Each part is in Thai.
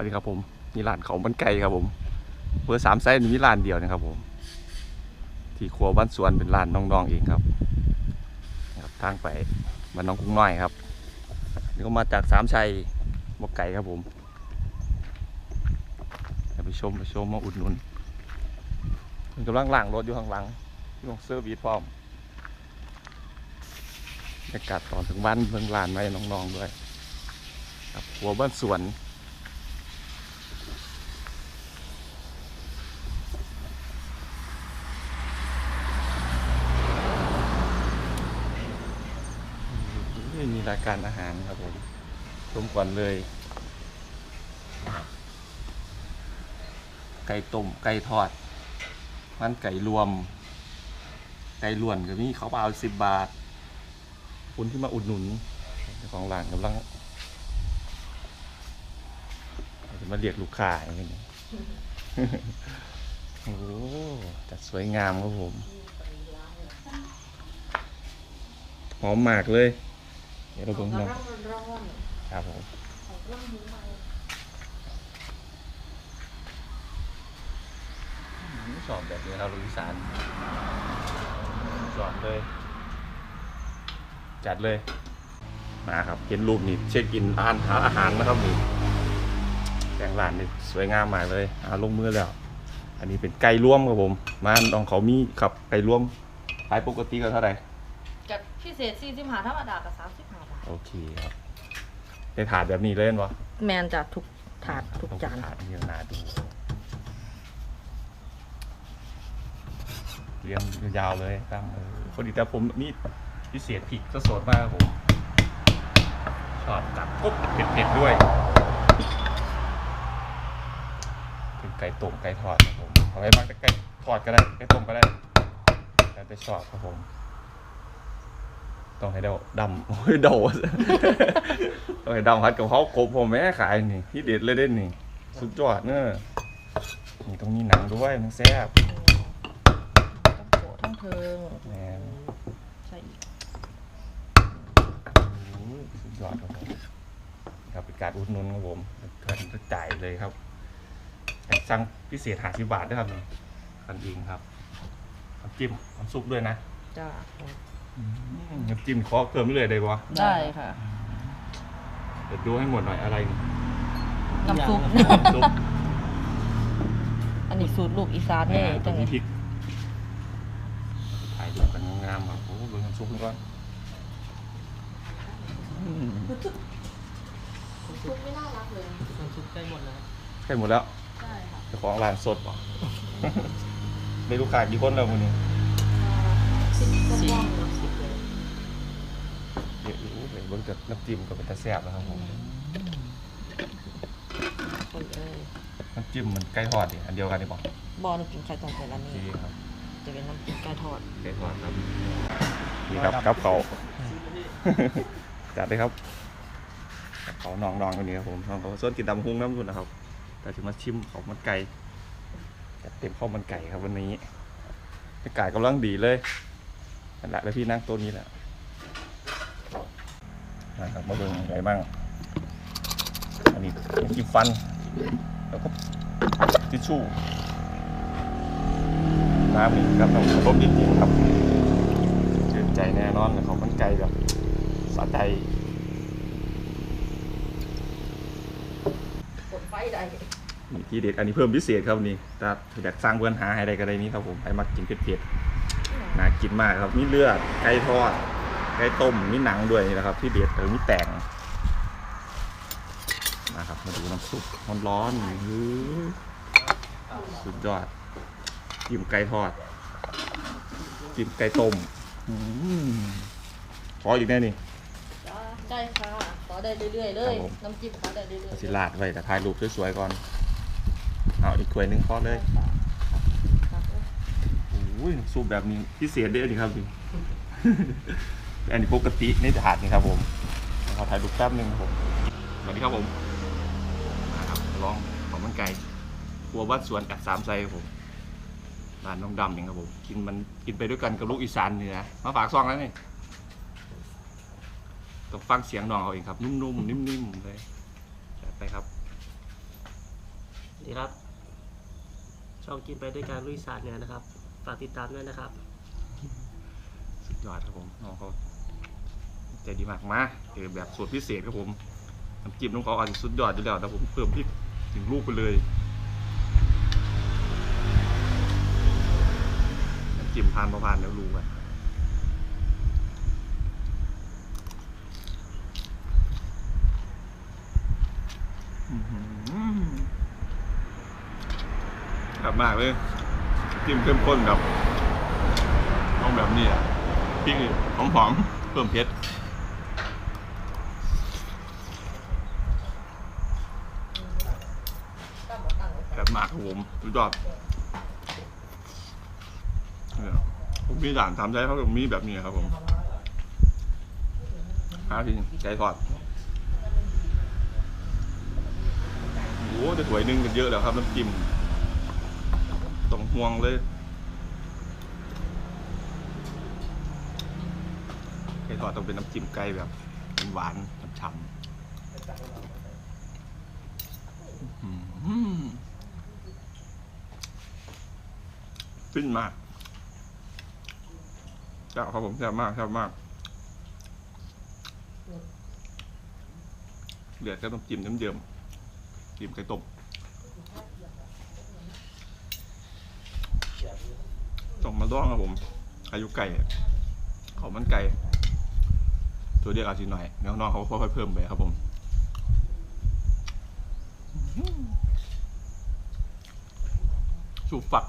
วัสดีครับผมมีร้านเขาวมันไก่ครับผมเบอร์สามไซส์นี่มีร้านเดียวนะครับผม ที่ครัวบ้านสวนเป็นร้านน้องๆเองครับครับทางไปบ้านน้องกุ้งน้อยครับนี่ก็มาจากสามชัยบกไก่ครับผมไปชมไปชมมาอุดหนุนมันกำลังล้างรถอยู่ข้างหลังที่ลงเซอร์วิสพร้อมบรรยากาศตอนถึงบ้านเมืองลานไว้น้องๆด้วยครับหัวบ้านสวน นี่มีราการอาหารครับผมชมก่อนเลย ไก่ต้มไก่ทอด มันไก่รวม ไก่ล้วนก็มีเขาเอาสิบบาทคุณที่มาอุดหนุนเจ้าของร้านกำลังจะมาเรียกลูกค้าอย่างนี้โอ้จัดสวยงามครับผม หอมมากเลย ดี๋ยวเราเบิ่งหน่อยครับผมอืมชอบแบบนี้ครับลูกอีสานจอดเลย จัดเลย มาครับเห็นรูปนี่เช็คอินร้านหาอาหารนะครับนี่แต่งร้านนี่สวยงามมากเลยอาลงมือแล้ว อันนี้เป็นไก่ร่วมครับผมมาลองเขามีครับไก่ร่วมขายปกติก็เท่าไหร่กับพิเศษ40หาธรรมดากับ35บาท โอเคครับในถาดแบบนี้เล่นวะแมนจะทุกถาดทุกจานถาดนี่น่าดูเรียงยาวๆเลยครับเออพอดีแต่ผมนี่พิเศษผิดก็สดมากครับผมชอบจัดปุ๊บเผ็ดๆด้วยเป็นไก่ต้มไก่ทอดครับผมเอาไว้บ้างแต่ไก่ทอดก็ได้ไก่ต้มก็ได้แล้วแต่ชอบครับผม ต้องให้เดาดำโอ้ยเดาต้องให้ดำฮัดกับเขากบผมแม่ขายนี่ที่เด็ดเลยเด้นนี่สุดยอดเนอะนี่ต้องมีหนังด้วยมันแซ่บทั้งโขทั้งเทิงแหมใช่อีกอื้อสุดยอดครับผมครับเป็นการอุดหนุนครับผมเพื่อนก็จ่ายเลยครับสั่งพิเศษหาสิบบาทด้วยครับนี่กันเองครับน้ำจิ้มน้ำซุปด้วยนะ จ้าอืม น้ำจิ้มขอเพิ่มเรื่อยได้ปะได้ค่ะ เดี๋ยวดูให้หมดหน่อยอะไรนี่น้ำซุป น้ำซุปอันนี้สูตรลูกอีสานนี่อ่าตรจังงนี้พริกถ่ายรูปกันงามๆอะโอ้โหดูน้ำซุปกันก่อนอืมซุปไม่น่ารักเลย น้ำซุปใกล้หมดแล้วใกล้หมดแล้วใช่ค่ะเจ้าของร้านสดป่ะ ได้ลูกค้ากี่คนแล้ววันนี้ สิบกว่า สี่ บ้อง สิบเลย เดี๋ยว รู้เลยเบิ่งจากน้ำจิ้มก็เป็นตาแซ่บแล้วครับผมคนเอ้ยน้ำจิ้มมันใกล้ทอดดิอันเดียวกันดิบอกบอลกินไข่ต้มเป็นอันโอนี้เคครับจะเป็นน้ำจิ้มไก่ทอดใกล้ทอดครับนี่ครับกับเขาวจัดเลยครับกับเขาน้องๆคนนี้ครับผมน้องเขาส่วนกินดำหุ้งน้ำสุดนะครับ แต่ถึงมาชิมของมันไก่จัดเต็มข้าวมันไก่ครับวันนี้บรรยากาศกำลังดีเลยนั่นแหละแล้วพี่นั่งโต๊ะนี้แหละ นะครับมาดูอะไรบ้างอันนี้น้ำจิ้มฟัน แล้วก็ทิชชู่น้ำนี่ครับน้ำต้มจริงๆครับเชื่อใจแน่นอนเลยของมันไก่แบบสะใจกดไฟได้นี่ที่เด็ดอันนี้เพิ่มพิเศษครับนี่ถ้าอยากสร้างเพื่อนหาให้ได้ก็ได้นี่ครับผมให้มากินเผ็ดๆน่ากินมากครับมีเลือดไก่ทอด ไก่ต้มมีหนังด้วยนี่นะครับ ที่เด็ดเออมีแต่งนะครับ มาดูน้ำซุปร้อนๆอื้อสุดยอดจิ้มไก่ทอดจิ้มไก่ต้มอืมขออีกแน่นี่จ้าได้ค่ะขอได้เรื่อยๆเลยครับผมน้ำจิ้มขอได้เรื่อยเอาๆสิลาดไว้แต่ถ่ายรูปสวยๆก่อนเอาอีกถ้วยหนึงพอเลยครับโอ้ยซุปแบบนี้พิเศษเด้อนี่ครับพี่ อันนี้ปกติในถาดนี่ครับผมขอถ่ายรูปแป๊บหนึงครับผมสวัสดีครับผมมาครับลองของมันไก่ครัววัดสวนแอบสามไซครับผมร้านน้องดำเองครับผมกินมันกินไปด้วยกันกับลูกอีสานเหนือมาฝากซองแล้วนี่ต้องฟังเสียงน้องเอาเองครับ นุ่มๆนิ่มๆเลยจัดไปครับดีครับช่องกินไปด้วยการลุยสารเนี่ยนะครับ ฝากติดตามด้วยนะครับ สุดยอดครับผมน้องเขา ใจดีมากมาเจอแบบสูตรพิเศษครับผมน้ำจิ้มน้องเขาอาจจะสุดยอดอยู่แล้วแต่ผมเพิ่มพริกถึงลูกไปเลยน้ำจิ้มพานประพานเดี๋ยวรู้ไปอื้อหือกลับมากเลยจิ้มเข้มข้นแบบต้องแบบนี้อะพริกหอมหอมๆเพิ่มเผ็ดแบบมาก ครับผมสุดยอดเนี่ยผมมีด่านทำใจเขาตรงนี้แบบนี้ครับผมหาทีใจทอดโอ้โหจะถวยนึงกันเยอะแล้วครับน้ำจิ้มต้องห่วงเลยไก่ทอดต้องเป็นน้ำจิ้มไก่แบบหวานฉ่ำๆอื้อหือ ฟินมากแซ่บครับผมแซ่บมากแซ่บมากเหลือแค่ต้องจิ้มน้ำเยิมจิ้มไก่ต้มต้องมาด้องครับผม อายุไก่อะเขามันไก่ตัวเรียกอาจจะหน่อยน้องๆเขาค่อยๆเพิ่มไปครับผมสูบฝัก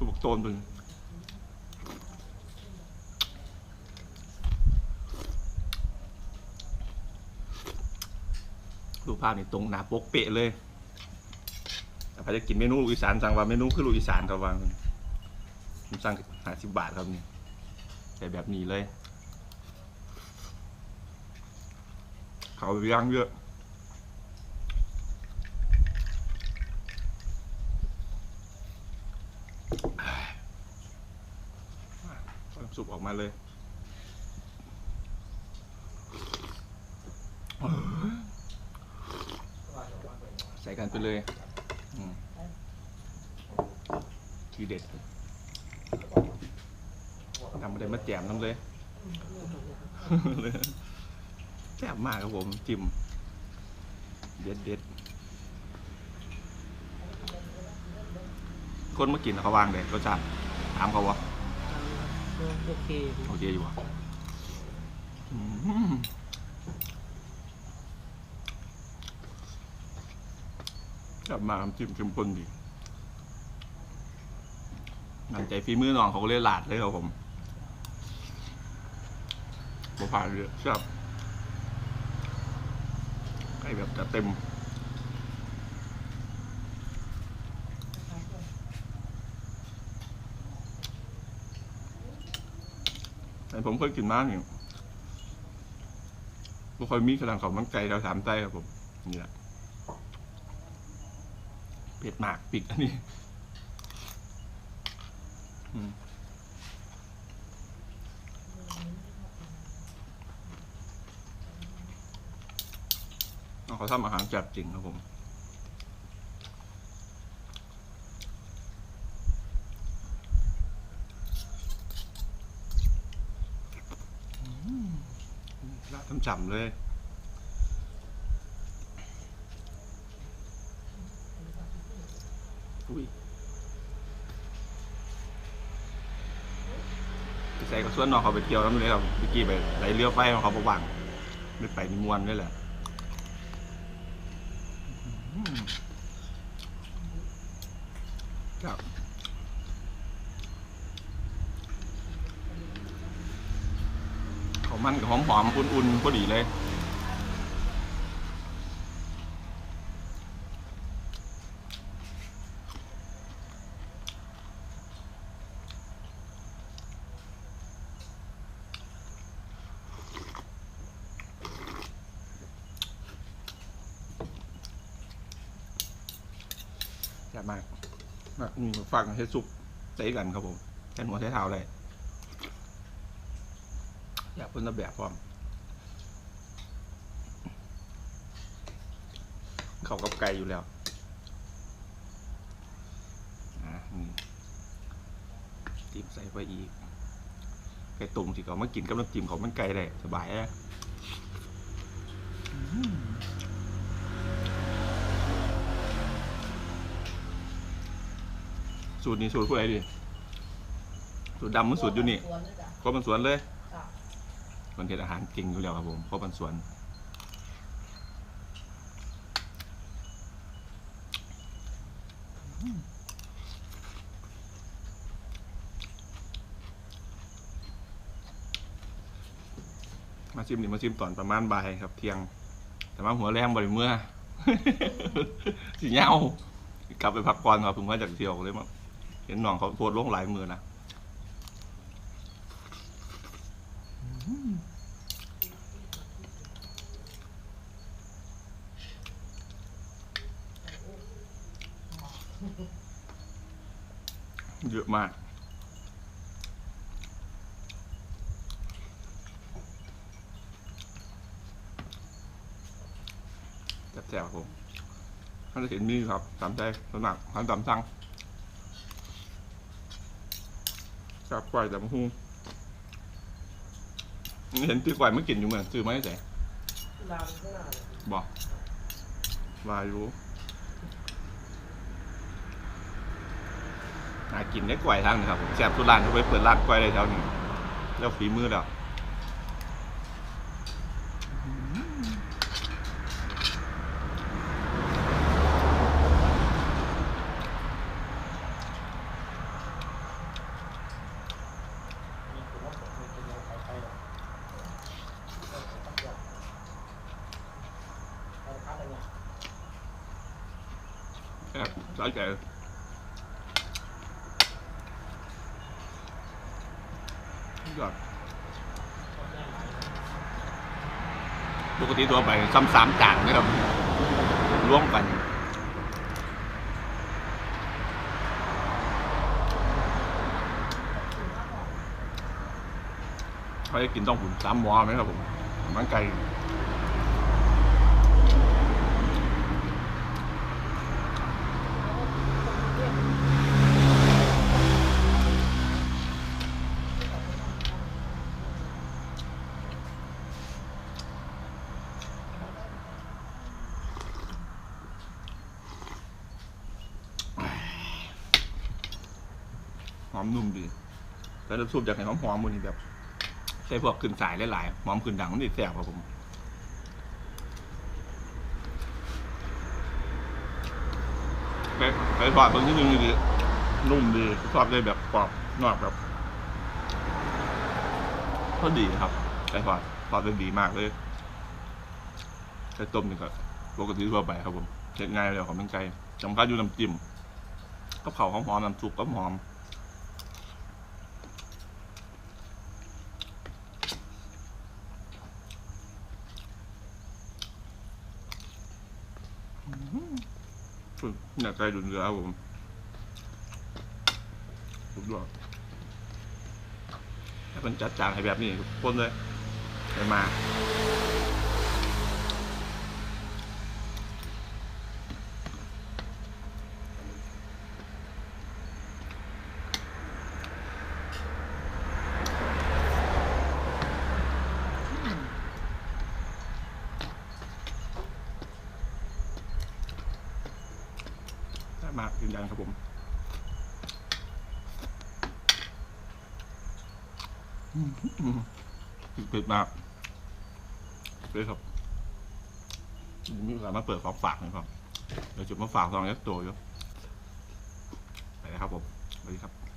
สูบโตนเป็นรูปภาพนี่ตรงหนาปกเปะเลยแต่ใครจะกินเมนูลูกอีสานสั่งว่าเมนูคือลูกอีสานครับว่าผมสั่งห้าสิบบาทครับนี่แต่แบบนี้เลย เขาย่างเยอะเอาน้ำซุปออก มาเลยใส่กันไปเลยทีเด็ดทำอะไรมาแจมน้ำเลยแซ่บมากครับผมจิ้มเด็ดเด็ดคนมากินเขาวางเลยรสชาติถามเขาวะ โอเคโอเคอยู่วะอืมแซ่บมากน้ำจิ้มเข้มข้นดีนั่นใจฝีมือน้องเขาก็เลยหลาดเลยครับผมบ่ผ่านเลยแซ่บไก่แบบจะเต็ม แต่ผมเคยกินมากอยู่บ่ค่อยมีขนาดของมันไก่เราสามใจครับผม นี่แหละเผ็ดมากปิกอันนี้อืมเอาเขาทำอาหารจับจริงครับผม ฉ่ำๆเลยอุ้ยใส่กระส่วนน้องเขาไปเที่ยวน้ำเลยครับเมื่อกี้ไปไหลเรือไฟของเขาประวังไม่ไปมีมวนด้วยแหละอืมครับ เขาว มันกับหอมหอมๆอุ่นๆพอดีเลยแซ่บมากมากนี่ฟังเฮ็ดซุปใส่กันครับผมแค่หัวใช้เท้าเลย อยากคนละแบบพร้อมเขากับไก่อยู่แล้วจิ้มใส่ไปอีกไก่ตุ่มสิเขามากินกับน้ำจิ้มของมันไก่เลยสบายเลยสูตรนี้สูตรผู้ใดดิสูตรดำมันสูตรอยู่นี่ก็มันสวนเลย คนเทศอาหารเก่งอยู่แล้วครับผมครบมันสวนมาชิมนี่มาชิมตอนประมาณบ่ายครับ เที่ยง แต่มาหัวแรงบริเมื่อสีเงากลับไปพักผ่อนครับผมมาจากเที่ยวเลยมาเห็นน้องเขาโพดลงหลายมือนะ อะมากแซ่บๆครับผมท่านจะเห็นมีครับตามใจสมัครทานตามสั่งกับกล้วยแต่มะฮุงเห็นที่กล้วยไม่กินอยู่เหมือนซื้อมาให้ใส่นานขนาดบอกวารู้หา กินได้กล้วยทั้งนี้ครับผมแซ่บทุกร้านเขาไปเปิดร้านกล้วยได้แถวนี้แล้วฝีมือแล้ว ยอดปกติตัวไปซ้ำสามจานนะครับร่วมกันเขาจะกินต้องหุ่นสามหมอไหมครับผมมันไก่ นุ่มดีแล้วน้ำซุปจากไหนหอมหอมมันนี่แบบใส่พวกขึ้นสายหลายๆหอมขึ้นดังมันนี่แซ่บครับผมไปไปทอดบางที่นึงดีนุ่มดีทอดได้แบบกรอบนอกแบบก็ดีครับไปทอดทอดได้ดีมากเลยใช้ต้มนี่ก็ปกติทั่วไปครับผมเช็ดง่ายเลยของเมันไก่จำคัญอยู่น้ำจิ้มกับเขาวหอมๆน้ำซุปก็หอม อยากใจดุนเรือครับผมสุดยอดให้มันจัดจานให้แบบนี้ทุกคนเลยไปมา มากยืนยันครับผมเผ็ดมากเลยครับมีโอกาสมาเปิดของฝากนะครับเดี๋ยวจุดมาฝากซองยักษ์โตอยู่ไปเลยครับผมสวัสดีครับ